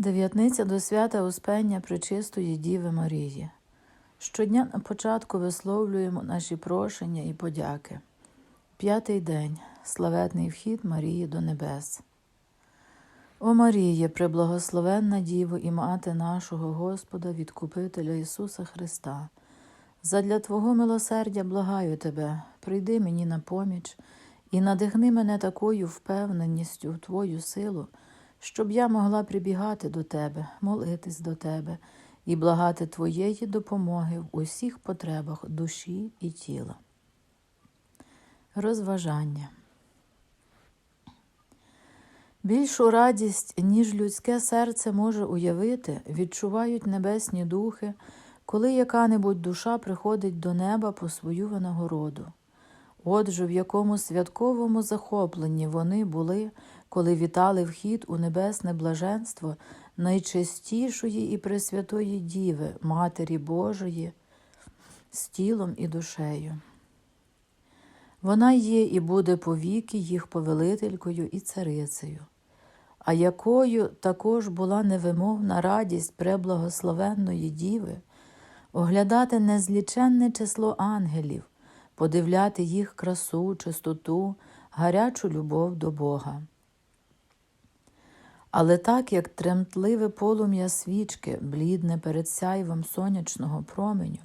Дев'ятниця до свята Успення Пречистої Діви Марії. Щодня на початку висловлюємо наші прошення і подяки. П'ятий день славетний вхід Марії до небес. О Маріє, преблагословенна Діво і мати нашого Господа, Відкупителя Ісуса Христа. Задля Твого милосердя благаю Тебе, прийди мені на поміч і надихни мене такою впевненістю в Твою силу, щоб я могла прибігати до Тебе, молитись до Тебе і благати Твоєї допомоги в усіх потребах душі і тіла. Розважання. Більшу радість, ніж людське серце може уявити, відчувають небесні духи, коли яка-небудь душа приходить до неба по свою винагороду. Отже, в якому святковому захопленні вони були, коли вітали вхід у небесне блаженство найчистішої і пресвятої Діви, Матері Божої, з тілом і душею. Вона є і буде повіки їх повелителькою і царицею, а якою також була невимовна радість преблагословенної Діви, оглядати незліченне число ангелів, подивляти їх красу, чистоту, гарячу любов до Бога. Але так як тремтливе полум'я свічки, блідне перед сяйвом сонячного променю,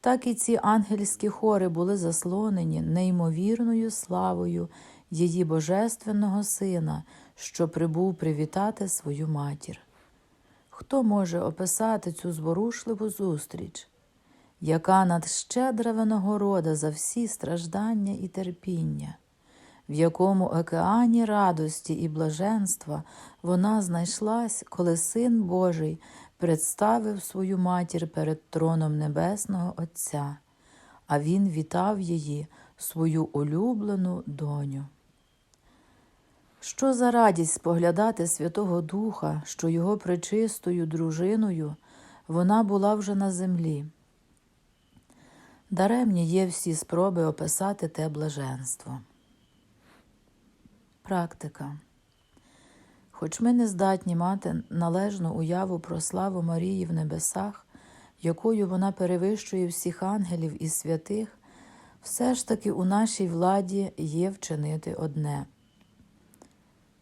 так і ці ангельські хори були заслонені неймовірною славою її божественного сина, що прибув привітати свою матір. Хто може описати цю зворушливу зустріч, яка надщедра винагорода за всі страждання і терпіння, в якому океані радості і блаженства вона знайшлась, коли Син Божий представив свою матір перед троном Небесного Отця, а він вітав її, свою улюблену доню. Що за радість споглядати Святого Духа, що його пречистою дружиною вона була вже на землі. Даремні є всі спроби описати те блаженство. Практика. Хоч ми не здатні мати належну уяву про славу Марії в небесах, якою вона перевищує всіх ангелів і святих, все ж таки у нашій владі є вчинити одне.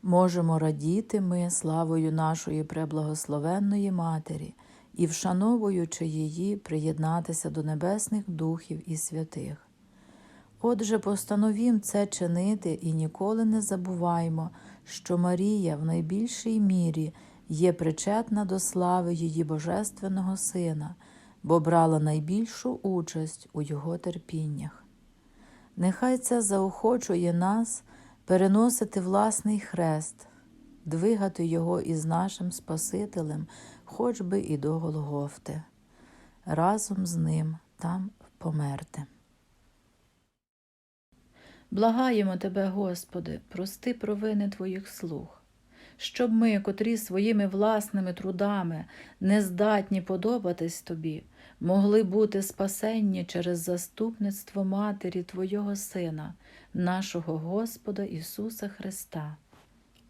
Можемо радіти ми славою нашої преблагословенної Матері і, вшановуючи її, приєднатися до небесних духів і святих. Отже, постановім це чинити і ніколи не забуваймо, що Марія в найбільшій мірі є причетна до слави її Божественного Сина, бо брала найбільшу участь у Його терпіннях. Нехай це заохочує нас переносити власний хрест, двигати його із нашим Спасителем, хоч би і до Голгофти, разом з ним там померти. Благаємо Тебе, Господи, прости провини Твоїх слуг, щоб ми, котрі своїми власними трудами не здатні подобатись Тобі, могли бути спасенні через заступництво Матері Твого Сина, нашого Господа Ісуса Христа.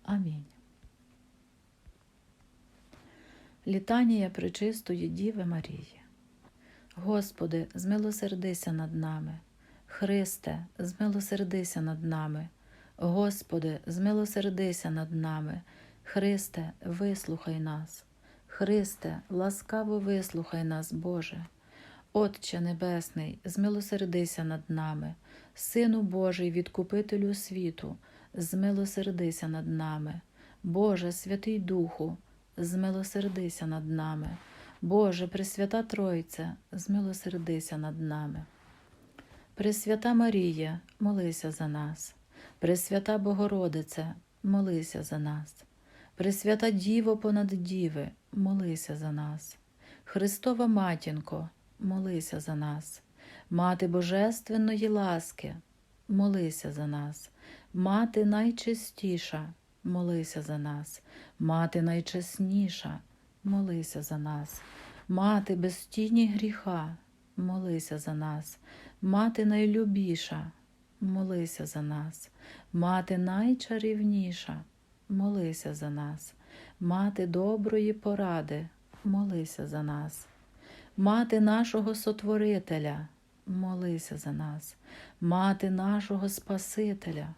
Амінь. Літанія Пречистої Діви Марії. Господи, змилосердися над нами. Христе, змилосердися над нами. Господи, змилосердися над нами. Христе, вислухай нас. Христе, ласкаво вислухай нас, Боже. Отче Небесний, змилосердися над нами, Сину Божий, відкупителю світу, змилосердися над нами. Боже, Святий Духу, змилосердися над нами. Боже, Пресвята Тройце, змилосердися над нами. Пресвята Марія, молися за нас. Пресвята Богородице, молися за нас. Пресвята Діво понад діви, молися за нас. Христова Матінко, молися за нас. Мати Божественної ласки, молися за нас. Мати найчистіша, молися за нас. Мати найчесніша, молися за нас. Мати без тіні гріха, молися за нас. Мати найлюбіша, молися за нас. Мати найчарівніша, молися за нас. Мати доброї поради, молися за нас. Мати нашого Сотворителя, молися за нас. Мати нашого Спасителя,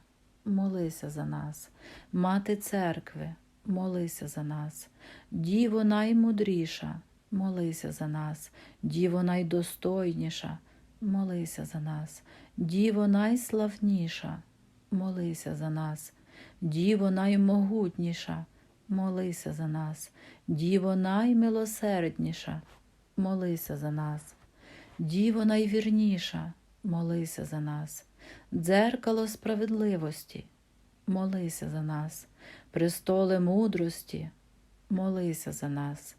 молися за нас. Мати церкви, молися за нас. Діво наймудріша, молися за нас. Діво найдостойніша, молися за нас. Діво найславніша, молися за нас. Діво наймогутніша, молися за нас. Діво наймилосердніша, молися за нас. Діво найвірніша, молися за нас. Дзеркало справедливості, молися за нас. Престоле мудрості, молися за нас.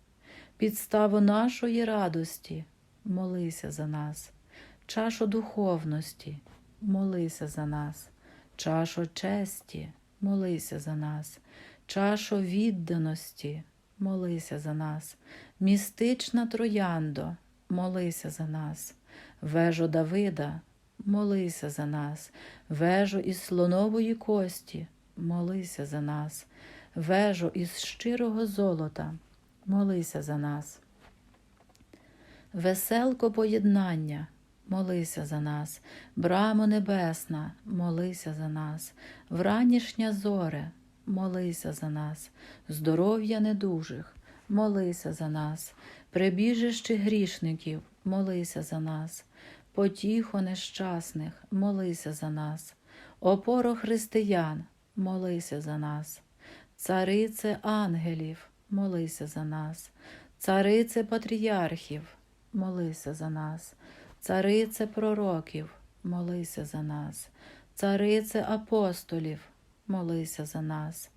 Підставу нашої радості, молися за нас. Чашу духовності, молися за нас. Чашу честі, молися за нас. Чашу відданості, молися за нас. Містична трояндо, молися за нас. Вежо Давида, молися за нас. Вежо із слонової кості, молися за нас. Вежо із щирого золота, молися за нас. Веселко поєднання, молися за нас. Брамо небесна, молися за нас. Вранішня зоре, молися за нас. Здоров'я недужих, молися за нас. Прибіжище грішників, молися за нас. Потіхо нещасних, молися за нас. Опоро християн, молися за нас. Царице ангелів, молися за нас. Царице патріархів, молися за нас. Царице пророків, молися за нас. Царице апостолів, молися за нас.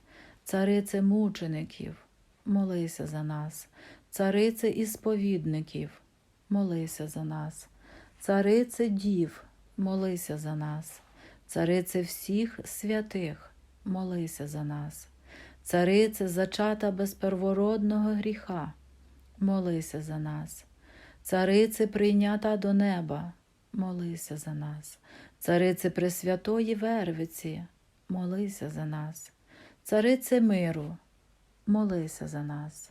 Царице мучеників, молися за нас. Царице ісповідників, молися за нас. Царице дів, молися за нас. Царице всіх святих, молися за нас. Царице зачата без первородного гріха, молися за нас. Царице прийнята до неба, молися за нас. Царице Пресвятої Вервиці, молися за нас. Царице миру, молися за нас.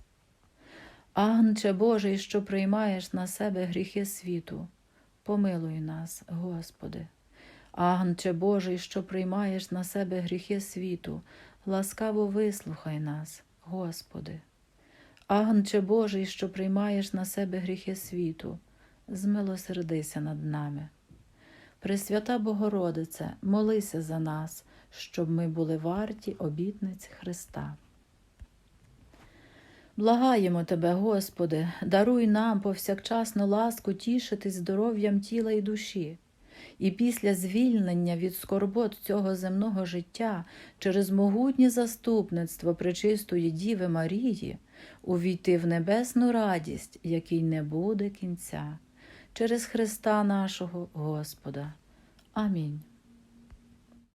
Агнче Божий, що приймаєш на себе гріхи світу, помилуй нас, Господи. Агнче Божий, що приймаєш на себе гріхи світу, ласкаво вислухай нас, Господи. Агнче Божий, що приймаєш на себе гріхи світу, змилосердися над нами. Пресвята Богородице, молися за нас, щоб ми були варті обітниць Христа. Благаємо Тебе, Господи, даруй нам повсякчасну ласку тішитись здоров'ям тіла і душі, і після звільнення від скорбот цього земного життя через могутнє заступництво Пречистої Діви Марії увійти в небесну радість, якій не буде кінця, через Христа нашого Господа. Амінь.